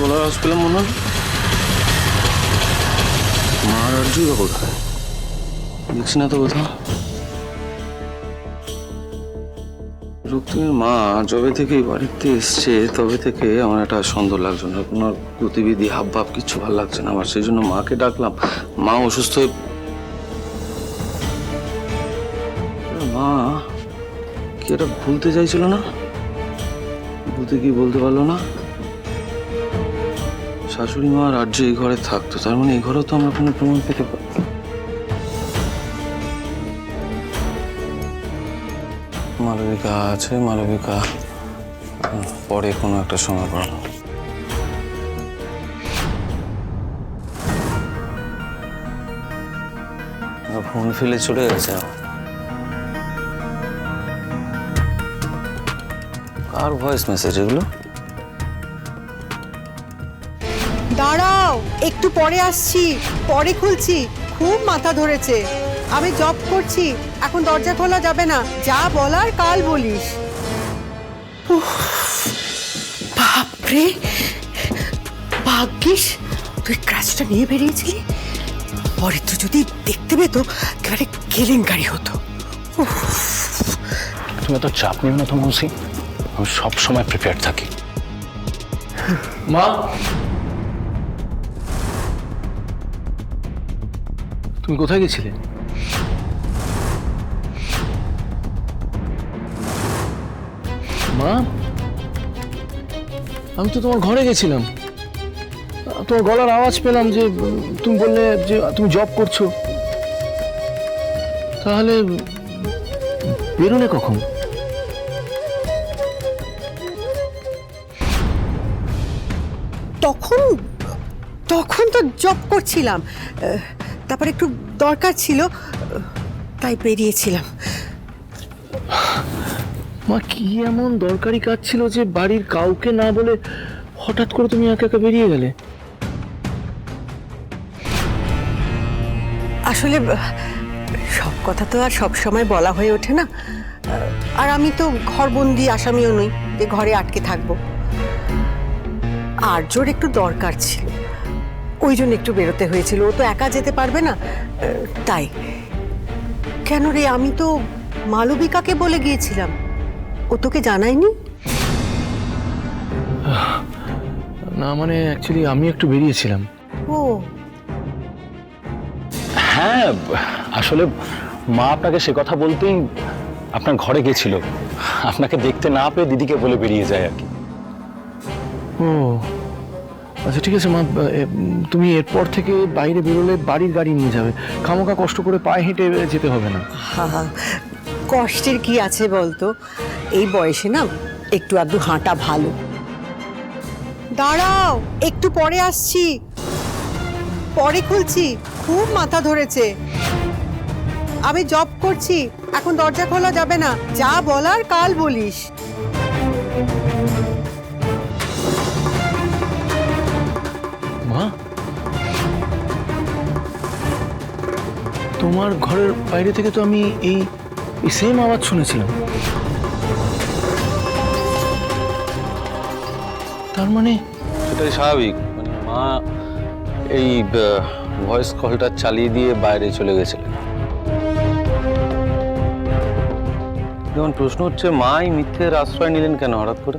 বলার পেলাম মনে হলো মা আর অর্জুই কোথায়? দেখছি না তো কোথাও। রক্তিমের মা যবে থেকে বাড়িতে এসছে, তবে থেকে আমার একটা সন্দেহ লাগছে না। কোনো গতিবিধি হাব ভাব কিচ্ছু ভালো লাগছে না আমার, সেই জন্য মাকে ডাকলাম। মা অসুস্থ হয়ে মা, কি এটা ভুলতে চাইছিল না? ভূতে কি বলতে পারল না? শাশুড়ি মা আর্য এই ঘরে থাকতো, তার মানে এই ঘরেও তো আমরা কোনো প্রমাণ পেতে পারি। মালবিকা আছে, মালবিকা পরে কোনো একটা সময় পাবো ফোন ফেলে চলে গেছে। কার ভয়েস মেসেজ এগুলো? দাঁড়াও একটু পরে আসছি পরে খুলছি খুব মাথা ধরেছে। আমি জব করছি এখন দরজা খোলা যাবে না যা বলার কাল বলিস। বাপরে ভাগ্যিস তুই ক্রাশটা নিয়ে বেরিয়েছিলি? পরে তো যদি দেখতে পেতো একেবারে কেলেঙ্কারি হতো। তুমি তো চাপ নিও না তো মৌসি আমি সব সময় প্রিপেয়ার থাকি। মা তুমি কোথায় গেছিলে? মা? আমি তো তোমার ঘরে গেছিলাম। তোমার গলার আওয়াজ পেলাম যে, তুমি বললে যে, তুমি জব করছ। তাহলে, বেরোলে কখন? তখন তখন তো জব করছিলাম। তারপর একটু দরকার ছিল তাই বেরিয়েছিলাম। মা কি এমন দরকারি কাজ ছিল যে বাড়ির কাউকে না বলে হঠাৎ করে তুমি একা একা বেরিয়ে গেলে? আসলে সব কথা তো আর সব সময় বলা হয়ে ওঠে না। আর আমি তো ঘরবন্দি আসামিও নই যে ঘরে আটকে থাকব। আর্যর একটু দরকার ছিল। ওই জন্য একটু বেরোতে হয়েছিল। ও তো একা যেতে পারবে না। তাই। কেন রে আমি তো মালবিকাকে বলে গিয়েছিলাম। ও তোকে জানায়নি? না মানে অ্যাকচুয়ালি আমি একটু বেরিয়েছিলাম। ও। হ্যাঁ আসলে মা আপনাকে সে কথা বলতেই আপনার ঘরে গেছিল। আপনাকে দেখতে না পেয়ে দিদিকে বলে বেরিয়ে যায় আর কি। ও। আচ্ছা ঠিক আছে, মা তুমি এরপর থেকে বাইরে বেরোলে বাড়ির গাড়ি নিয়ে যাবে। খামোকা কষ্ট করে পায়ে হেঁটে যেতে হবে না। কষ্টের কি আছে বলতো? এই বয়সে না একটু আধটু হাঁটা ভালো। দাঁড়াও, একটু পরে আসছি। পরে খুলছি, খুব মাথা ধরেছে। আমি জব করছি, এখন দরজা খোলা যাবে না। যা বলার কাল বলিস। তোমার ঘরের বাইরে থেকে তো আমি এই সেম আওয়াজ শুনেছিলাম। তার মানে সেটাই স্বাভাবিক। মানে মা এই ভয়েস কলটা চালিয়ে দিয়ে বাইরে চলে গেছিলেন। যেমন প্রশ্ন হচ্ছে মা এই মিথ্যের আশ্রয় নিলেন কেন হঠাৎ করে?